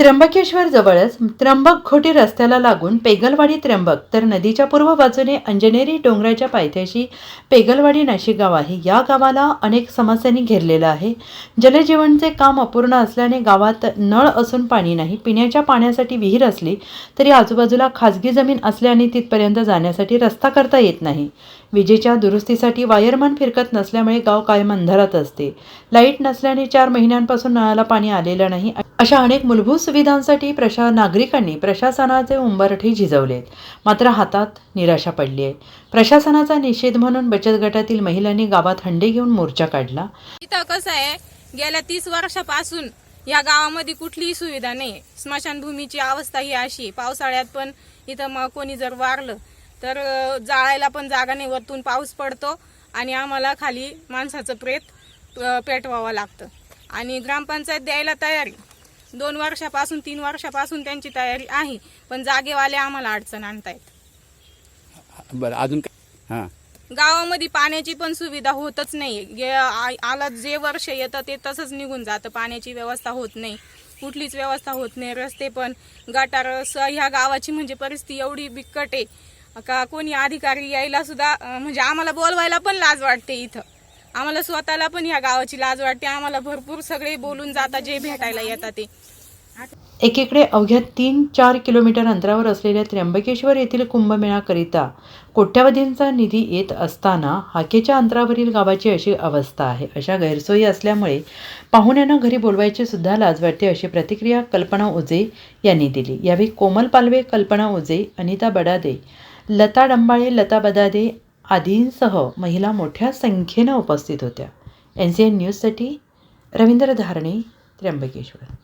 त्र्यंबकेश्वर जवळच त्र्यंबक घोटी रस्त्याला लागून पेगलवाडी त्र्यंबक तर नदीच्या पूर्व बाजूने अंजनेरी डोंगराच्या पायथ्याशी पेगलवाडी नाशिक गाव आहे. या गावाला अनेक समस्यांनी घेरलेलं आहे. जलजीवनचे काम अपूर्ण असल्याने गावात नळ असून पाणी नाही. पिण्याच्या पाण्यासाठी विहीर असली तरी आजूबाजूला खाजगी जमीन असल्याने तिथपर्यंत जाण्यासाठी रस्ता करता येत नाही. विजेच्या दुरुस्तीसाठी वायरमन फिरकत नसल्यामुळे गाव कायम अंधारात असते. लाइट नसल्याने चार महिन्यांपासून नळाला पाणी आलेलं नाही. अशा अनेक मूलभूत सुविधांसाठी प्रशा नागरिकांनी प्रशासनाचे उंबरठे झिजवलेत. मात्र हातात निराशा पडली आहे. प्रशासनाचा निषेध म्हणून बचत गटातील महिलांनी गावात हंडे घेऊन मोर्चा काढला. इथं कसं आहे गेल्या तीस वर्षापासून या गावामध्ये कुठलीही सुविधा नाही. स्मशानभूमीची अवस्था ही अशी आहे. पावसाळ्यात पण इथं मग कोणी जर वारलं तर जाळायला पण जागा नाही. वरतून पाऊस पडतो आणि आम्हाला खाली माणसाचं प्रेत पेटवावं लागतं. आणि ग्रामपंचायत द्यायला तयारी दोन वर्षापासून तीन वर्षापासून त्यांची तयारी आहे पण जागेवाले आम्हाला अडचण आणतायत. बरं अजून हां. गावामध्ये पाण्याची पण सुविधा होतच नाही. आला जे वर्ष येतं ते तसंच निघून जातं. पाण्याची व्यवस्था होत नाही. कुठलीच व्यवस्था होत नाही. रस्ते पण गटार ह्या गावाची म्हणजे परिस्थिती एवढी बिकट आहे. का कोणी अधिकारी यायला सुद्धा म्हणजे आम्हाला बोलवायला पण लाज वाटते इथं. आम्हाला स्वतःला पण ह्या गावाची लाज वाटते. आम्हाला भरपूर सगळे बोलून जातात जे भेटायला येतात ते. एकीकडे अवघ्या तीन चार किलोमीटर अंतरावर असलेल्या त्र्यंबकेश्वर येथील कुंभमेळाकरिता कोट्यावधींचा निधी येत असताना हाकेच्या अंतरावरील गावाची अशी अवस्था आहे. अशा गैरसोयी असल्यामुळे पाहुण्यांना घरी बोलवायची सुद्धा लाज वाटते अशी प्रतिक्रिया कल्पना उजे यांनी दिली. यावेळी कोमल पालवे कल्पना उजे अनिता बडादे लता डंबाळे लता बदादे आदींसह महिला मोठ्या संख्येनं उपस्थित होत्या. एन सी एन न्यूजसाठी रवींद्र धारणे त्र्यंबकेश्वर.